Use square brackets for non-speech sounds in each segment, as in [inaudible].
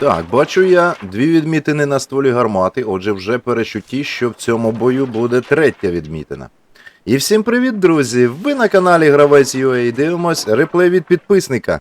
Так, бачу я дві відмітини на стволі гармати, отже, вже перечутті, що в цьому бою буде третя відмітина. І всім привіт, друзі! Ви на каналі Гравець і дивимось реплей від підписника.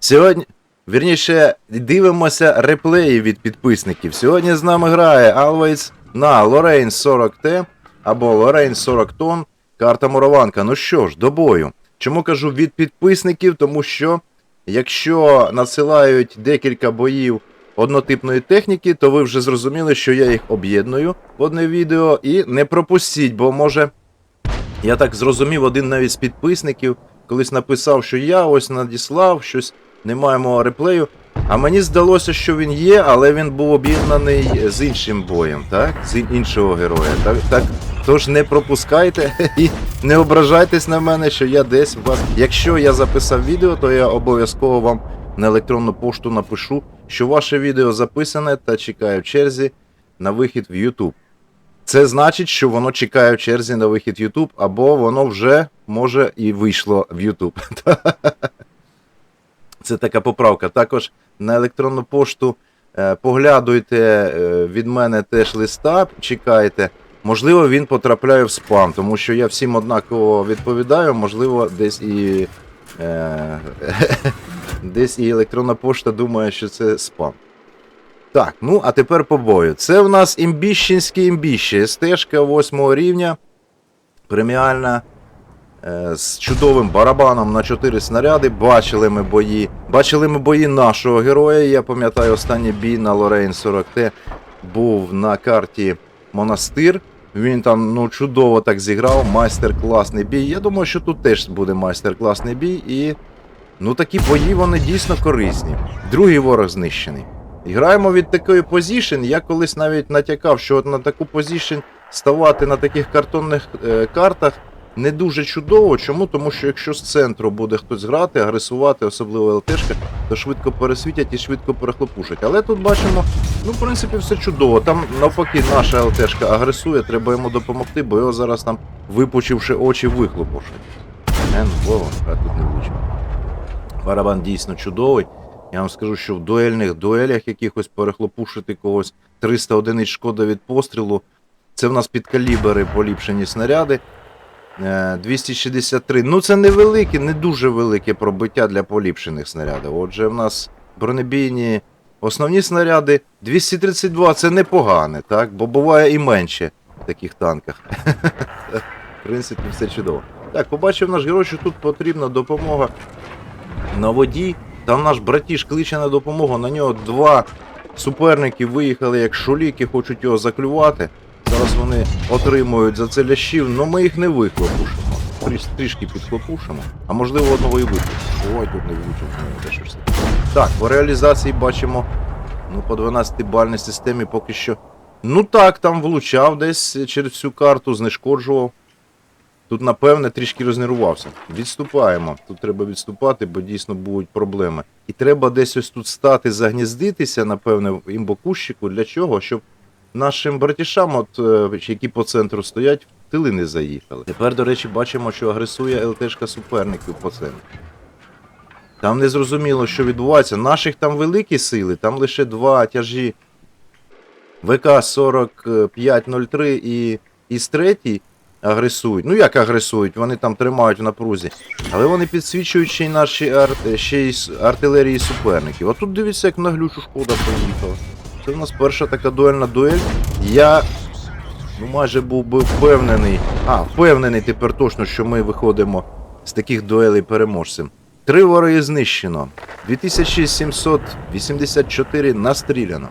Сьогодні. Вірніше, дивимося реплеї від підписників. Сьогодні з нами грає Always на Lorraine 40T або Lorraine 40 тонн. Карта Мурованка. Ну що ж, до бою. Чому кажу від підписників? Тому що якщо надсилають декілька боїв однотипної техніки, то ви вже зрозуміли, що я їх об'єдную в одне відео і не пропустіть, бо може. Я так зрозумів, один навіть з підписників колись написав, що я ось надіслав щось, немає мого реплею. А мені здалося, що він є, але він був об'єднаний з іншим боєм, так? З іншого героя. Так, так. Тож не пропускайте [laughs] і не ображайтесь на мене, що я десь вас. Якщо я записав відео, то я обов'язково вам на електронну пошту напишу, що ваше відео записане та чекає в черзі на вихід в YouTube. Це значить, що воно чекає в черзі на вихід YouTube, або воно вже може і вийшло в YouTube. [laughs] Це така поправка. Також на електронну пошту е, поглядуйте е, від мене теж листа, чекайте. Можливо, він потрапляє в спам, тому що я всім однаково відповідаю, можливо, десь і. Е, [laughs] десь і електронна пошта думає, що це спам. Так, ну а тепер по бою. Це в нас імбіщенське імбіще. СТшка 8 рівня. Преміальна. е, З чудовим барабаном на 4 снаряди. Бачили ми бої. Бачили ми бої нашого героя. Я пам'ятаю, останній бій на Лорейн 40Т був на карті Монастир. Він там ну, чудово так зіграв. Майстер-класний бій. Я думаю, що тут теж буде майстер-класний бій. І ну такі бої вони дійсно корисні. Другий ворог знищений. Граємо від такої позішн. Я колись навіть натякав, що от на таку позішн ставати на таких картонних е, картах не дуже чудово. Чому? Тому що якщо з центру буде хтось грати, агресувати, особливо ЛТшка, то швидко пересвітять і швидко перехлопушать. Але тут бачимо, ну, в принципі, все чудово. Там навпаки наша ЛТшка агресує, треба йому допомогти, бо його зараз там, випучивши очі, вихлопушать. Ен, а тут не влучив. Барабан дійсно чудовий. Я вам скажу, що в дуельних дуелях якихось перехлопушити когось 300 одиниць шкода від пострілу. Це в нас під калібри поліпшені снаряди. Е, 263. Ну це невелике, не дуже велике пробиття для поліпшених снарядів. Отже, в нас бронебійні основні снаряди 232 це непогане, так? Бо буває і менше в таких танках. [laughs] В принципі, все чудово. Так, побачив наш герой, що тут потрібна допомога на воді. Там наш братіш кличе на допомогу. На нього два суперники виїхали як шуліки, хочуть його заклювати. Зараз вони отримують за це лящів, але ми їх не виклопушимо. Тріш, трішки підхлопушимо, а можливо одного і виклопушимо. Ой, тут не влучив, ну, де що ж це. Так, по реалізації бачимо, ну, по 12-бальній системі поки що. Ну так, там влучав десь через всю карту, знешкоджував. Тут, напевне, трішки рознервувався. Відступаємо. Тут треба відступати, бо дійсно будуть проблеми. І треба десь ось тут стати, загніздитися, напевне, в імбокущику. Для чого? Щоб нашим братішам, от, е, які по центру стоять, в тили не заїхали. Тепер, до речі, бачимо, що агресує ЛТшка суперників по центру. Там не зрозуміло, що відбувається. Наших там великі сили, там лише два тяжі ВК-4503 і ІС-3 агресують. Ну як агресують, вони там тримають в напрузі. Але вони підсвічують ще й наші ар... ще й артилерії суперників. А тут дивіться, як на глючу шкода поїхала. Це в нас перша така дуельна дуель. Я ну, майже був би впевнений. А, впевнений тепер точно, що ми виходимо з таких дуелей переможцем. Три вороги знищено. 2784 настріляно.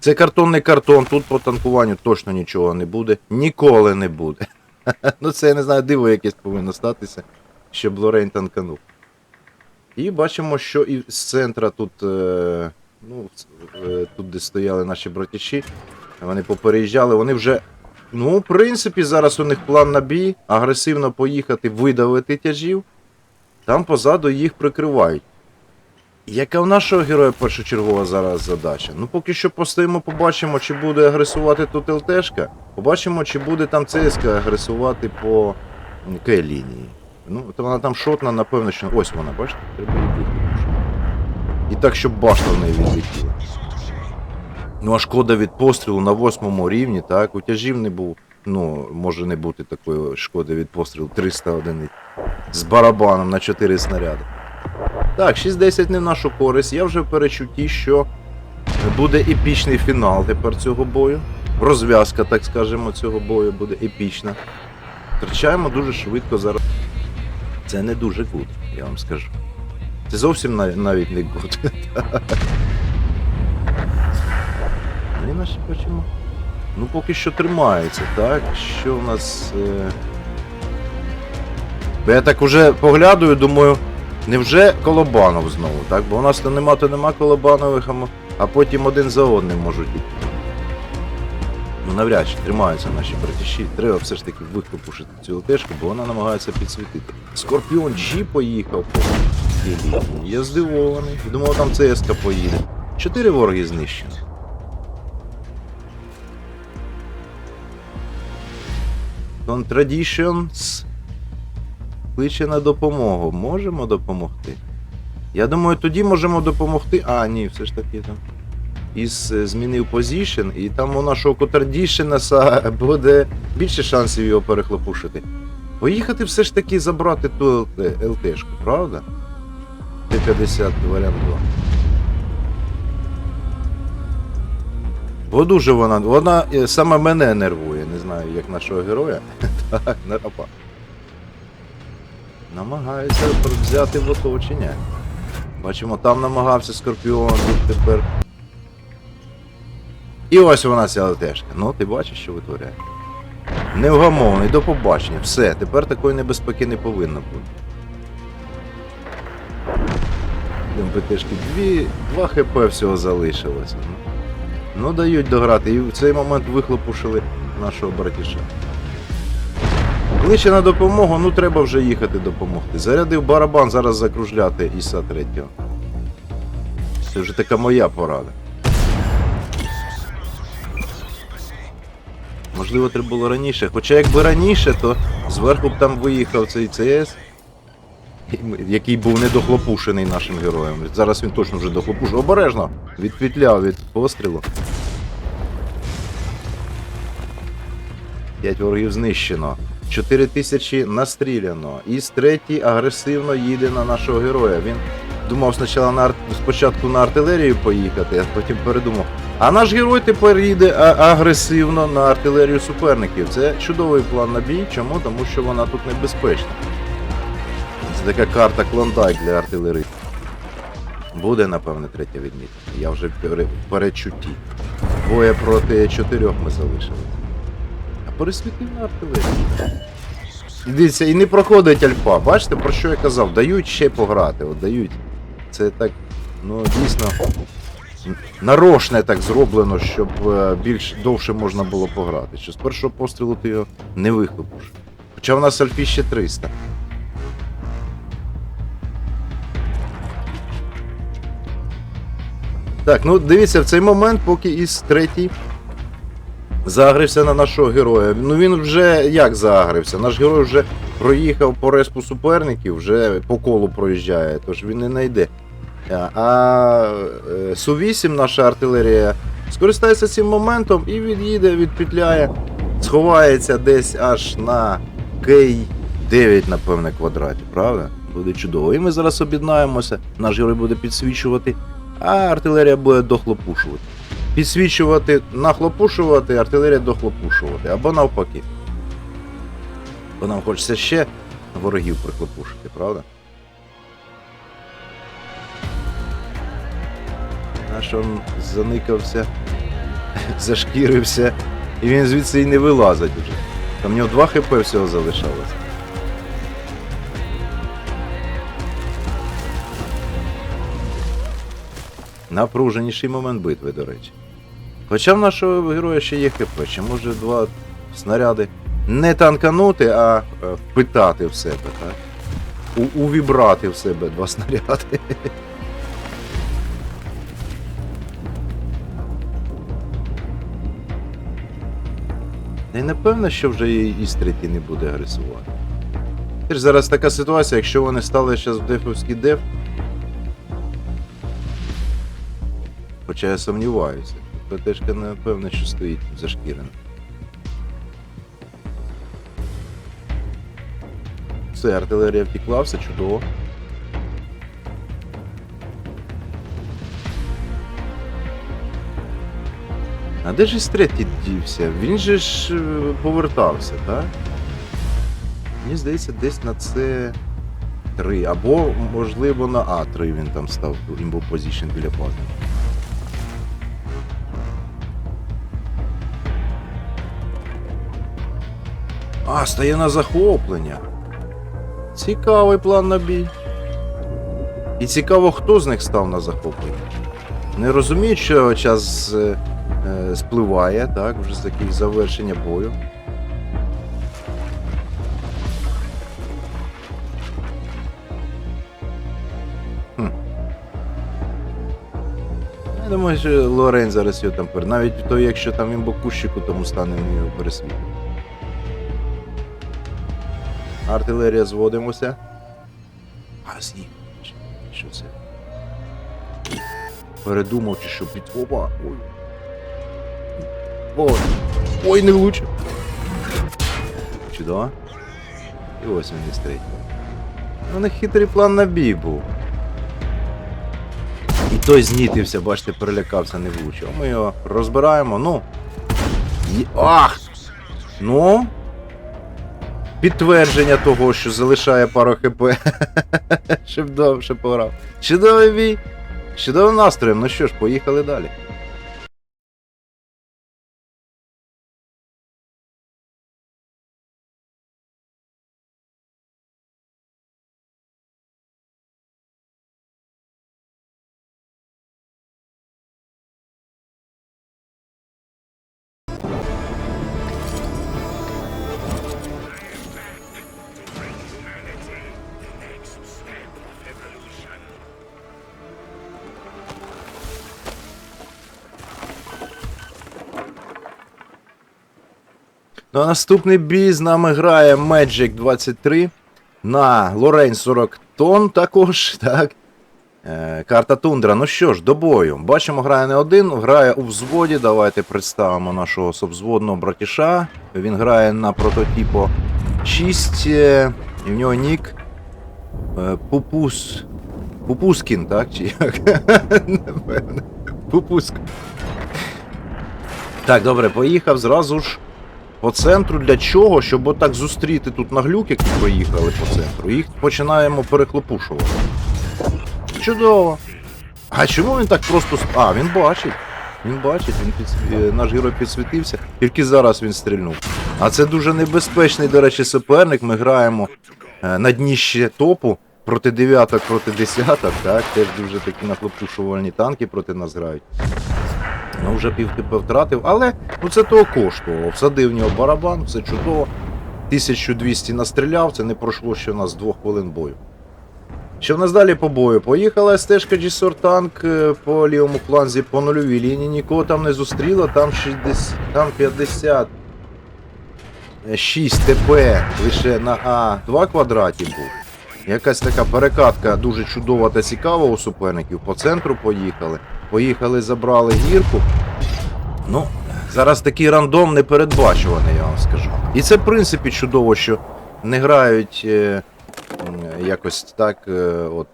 Це картонний картон, тут по танкуванню точно нічого не буде. Ніколи не буде. [laughs] ну це я не знаю, диво якесь повинно статися, щоб Лорейн танканув. І бачимо, що і з центра тут, е, ну, е, тут, де стояли наші братіші, вони попереїжджали, вони вже. Ну, в принципі, зараз у них план на бій, агресивно поїхати, видавити тяжів. Там позаду їх прикривають. Яка в нашого героя першочергова зараз задача? Ну, поки що постоїмо, побачимо, чи буде агресувати тут ЛТшка. Побачимо, чи буде там ЦСК агресувати по К-лінії. Ну, то вона там шотна, напевно, що. Ось вона, бачите, треба її бити. І так, щоб башта в неї відлетіла. Ну а шкода від пострілу на восьмому рівні, так, у тяжів не був. Ну, може не бути такої шкоди від пострілу 300 одиниць. З барабаном на 4 снаряди. Так, 6-10 не в нашу користь. Я вже в перечутті, що буде епічний фінал тепер цього бою. Розв'язка, так скажемо, цього бою буде епічна. Втрачаємо дуже швидко зараз. Це не дуже гуд, я вам скажу. Це зовсім нав- навіть не гуд. І наші бачимо. Ну, поки що тримається, так? Що у нас. Е... Бо я так уже поглядаю, думаю, невже Колобанов знову, так? Бо у нас то нема, то нема Колобанових, а мо- а потім один за одним можуть йти. Ну, навряд чи тримаються наші братіші. Треба все ж таки викопушити цю ЛТшку, бо вона намагається підсвітити. Скорпіон G поїхав. Я здивований. Думав, там ЦСК поїде. Чотири вороги знищено. Contradictions кличе на допомогу. Можемо допомогти? Я думаю, тоді можемо допомогти. А, ні, все ж таки там. Із е, змінив позішн, і там у нашого Котардішенаса буде більше шансів його перехлопушити. Поїхати все ж таки забрати ту ЛТшку, правда? Т-50 варіант 2. Бо дуже вона. Вона е, саме мене нервує, не знаю, як нашого героя. [laughs] Так, нарапа. Намагається взяти в оточення. Бачимо, там намагався Скорпіон, тут тепер. І ось вона ця ЛТшка. Ну, ти бачиш, що витворяє. Невгамовний, до побачення. Все, тепер такої небезпеки не повинно бути. МПТшки дві, два хп всього залишилося. Ну, ну дають дограти. І в цей момент вихлопушили нашого братіша. Кличе на допомогу, ну треба вже їхати допомогти. Зарядив барабан, зараз закружляти Іса третього. Це вже така моя порада. Можливо, треба було раніше. Хоча якби раніше, то зверху б там виїхав цей ЦС, [laughs] який був недохлопушений нашим героєм. Зараз він точно вже дохлопушений. Обережно! Відпетляв від пострілу. П'ять ворогів знищено. 4 тисячі настріляно. Іс третій агресивно їде на нашого героя. Він думав спочатку на, ар- спочатку на артилерію поїхати, а потім передумав. А наш герой тепер їде агресивно на артилерію суперників. Це чудовий план на бій. Чому? Тому що вона тут небезпечна. Це така карта клондайк для артилеристів. Буде, напевне, третя відмітка. Я вже в перечутті. Двоє проти чотирьох ми залишилися. А пересвітив на артилерію. І дивіться, і не проходить альфа. Бачите, про що я казав? Дають ще пограти. От дають. Це так, ну дійсно. Нарошне так зроблено, щоб е, більш довше можна було пограти. Що з першого пострілу ти його не вихлопиш. Хоча в нас альфі ще 300. Так, ну дивіться, в цей момент, поки із третій загрився на нашого героя. Ну він вже як загрився? Наш герой вже проїхав по респу суперників, вже по колу проїжджає, тож він не знайде. А, е, Су-8 наша артилерія скористається цим моментом і від'їде, відпетляє, сховається десь аж на Кей 9, напевне, квадраті, правда? Буде чудово. І ми зараз об'єднаємося, наш герой буде підсвічувати, а артилерія буде дохлопушувати. Підсвічувати, нахлопушувати, артилерія дохлопушувати, або навпаки. Бо нам хочеться ще ворогів прихлопушити, правда? Наш он заникався, [laughs] зашкірився, і він звідси і не вилазить уже. Там в нього 2 хп всього залишалось. Напруженіший момент битви, до речі. Хоча в нашого героя ще є хп, ще може два снаряди не танканути, а е, впитати в себе, так? У, увібрати в себе два снаряди. [laughs] Та й напевно, що вже і із не буде агресувати. Це ж зараз така ситуація, якщо вони стали зараз в дефовський деф, хоча я сумніваюся. ПТшка, напевно, що стоїть зашкірена. Все, артилерія втекла, все чудово. А де ж третій дівся? Він же ж е, повертався, так? Мені здається, десь на це 3. Або, можливо, на А3 він там став імбо позішн біля бази. А, стає на захоплення. Цікавий план на бій. І цікаво, хто з них став на захоплення. Не розуміють, що час е, е, спливає, так, вже з таких завершення бою. Хм. Я думаю, що Лорен зараз його там пер. Навіть то, якщо там він бокущику, тому стане його пересвітити. Артилерія зводимося. А, з'їв. Що це? Передумав чи що під. Опа! Ой. Ой. Ой, не влучив. Чудово. І ось він і стоїть. У них хитрий план на бій був. І той знітився, бачите, перелякався, не влучив. Ми його розбираємо, ну. Є- Ах! Ну. Підтвердження того, що залишає пару хп. [laughs] Щоб довше пограв. Чудовий бій. Чудовим настроєм. Ну що ж, поїхали далі. Ну, а наступний бій з нами грає Magic 23 на Лорень 40 тонн також, [laughs] так. Е, карта Тундра. Ну що ж, до бою. Бачимо, грає не один, грає у взводі. Давайте представимо нашого субвзводного братіша. Він грає на прототипу 6. е, І в нього нік е, Пупус. Пупускін, так? Чи як? [laughs] Пупуск. Так, добре, поїхав зразу ж по центру для чого? Щоб отак зустріти тут наглюк, які поїхали по центру. Їх починаємо перехлопушувати. Чудово. А чому він так просто. А, він бачить. Він бачить, він підсві- е, наш герой підсвітився, тільки зараз він стрільнув. А це дуже небезпечний, до речі, суперник. Ми граємо е, на дніще топу проти дев'яток, проти десяток, так? Теж дуже такі нахлопушувальні танки проти нас грають. Ну, вже пів хп втратив, але ну, це того коштувало. Всадив в нього барабан, все чудово. 1200 настріляв, це не пройшло ще у нас двох хвилин бою. Що в нас далі по бою? Поїхала стежка G-Sor танк е, по лівому фланзі по нульовій лінії, нікого там не зустріла, там 60, там 50. 6 ТП лише на А2 квадраті був. Якась така перекатка дуже чудова та цікава у суперників. По центру поїхали. Поїхали, забрали гірку. Ну, зараз такий рандом непередбачуваний, я вам скажу. І це, в принципі, чудово, що не грають е, якось так, е, от,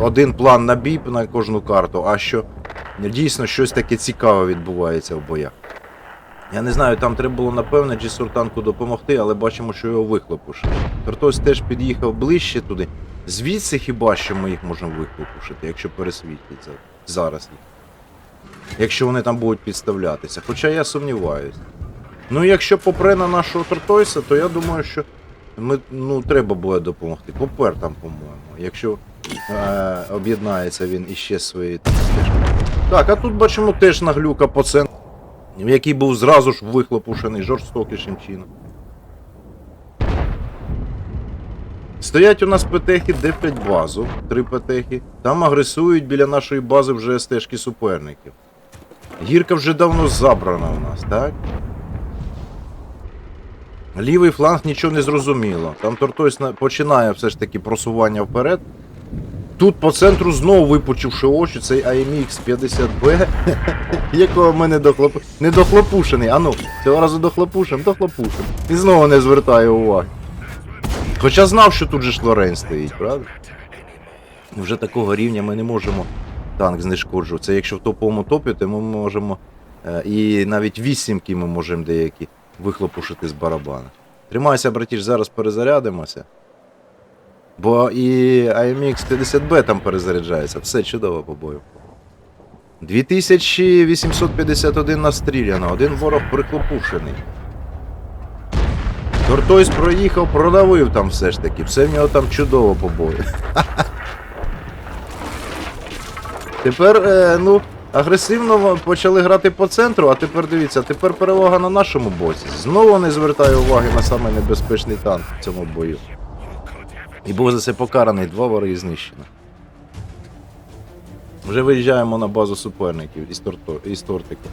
один план на бій на кожну карту, а що дійсно щось таке цікаве відбувається в боях. Я не знаю, там треба було, напевно, G-Суртанку допомогти, але бачимо, що його вихлопушили. Тортось теж під'їхав ближче туди. Звідси хіба що ми їх можемо вихлопушити, якщо пересвітлять за- зараз. Якщо вони там будуть підставлятися. Хоча я сумніваюся. Ну, якщо попре на нашого Тортойса, то я думаю, що ми, ну, треба буде допомогти. Попер там, по-моєму. Якщо е, об'єднається він іще стежкою. Так, а тут бачимо теж наглюка по центру, який був зразу ж вихлопушений жорстокішим чином. Стоять у нас петехи, деплять базу, три петехи. Там агресують біля нашої бази вже стежки суперників. Гірка вже давно забрана у нас, так? Лівий фланг нічого не зрозуміло. Там Тортойс починає все ж таки просування вперед. Тут по центру знову випучивши очі, цей AMX [laughs] 50B, якого ми не дохлоп... не дохлопушений. А ну, цього разу дохлопушим, дохлопушим. І знову не звертає уваги. Хоча знав, що тут же ж Лорен стоїть, правда? Вже такого рівня ми не можемо танк знешкоджувати. Це якщо в топовому топі, то ми можемо. е, І навіть вісімки ми можемо деякі вихлопушити з барабана. Тримайся, братіш, зараз перезарядимося. Бо і AMX 50B там перезаряджається. Все чудово по бою. 2851 настріляно, один ворог прихлопушений. Тортойс проїхав, продавив там все ж таки. Все в нього там чудово по бою. Тепер, е, ну, агресивно почали грати по центру, а тепер дивіться, тепер перевага на нашому боці. Знову не звертаю уваги на самий небезпечний танк в цьому бою. І був за це покараний, два вори знищено. Вже виїжджаємо на базу суперників із, торто, із тортиком.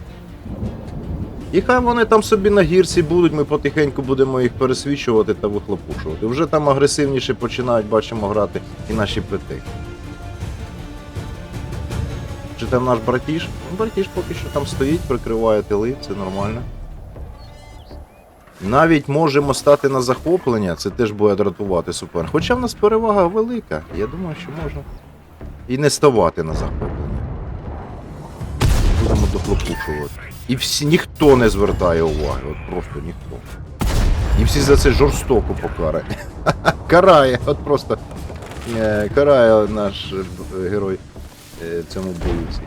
І хай вони там собі на гірці будуть, ми потихеньку будемо їх пересвічувати та вихлопушувати. Вже там агресивніше починають, бачимо, грати і наші ПТ. Чи там наш братіш? Ну, братіш поки що там стоїть, прикриває тили, це нормально. Навіть можемо стати на захоплення, це теж буде дратувати супер. Хоча в нас перевага велика, я думаю, що можна і не ставати на захоплення. Будемо дохлопушувати. І всі ніхто не звертає уваги, от просто ніхто. І всі за це жорстоко покарані. [laughs] Карає, от просто е, карає наш е, герой е, цьому всіх.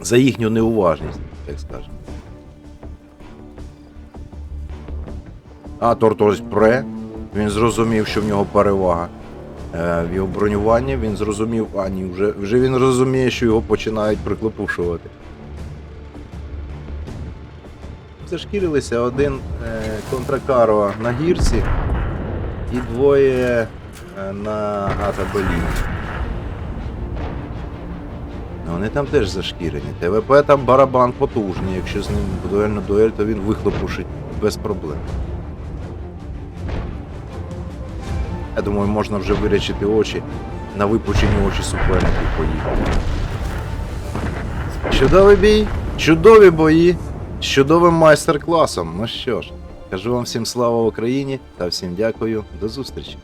За їхню неуважність, так скажемо. А Тортось пре. Він зрозумів, що в нього перевага. В його бронюванні він зрозумів, а ні, вже, вже він розуміє, що його починають приклепушувати. Зашкірилися один е, контракаро на гірці і двоє е, на Атабелі. Ну, Вони там теж зашкірені. ТВП там барабан потужний. Якщо з ним в дуельну дуель, то він вихлопушить без проблем. Я думаю, можна вже вирячити очі. На випучені очі суперників поїхати. Чудовий бій, чудові бої, з чудовим майстер-класом. Ну що ж, кажу вам всім слава Україні та всім дякую. До зустрічі.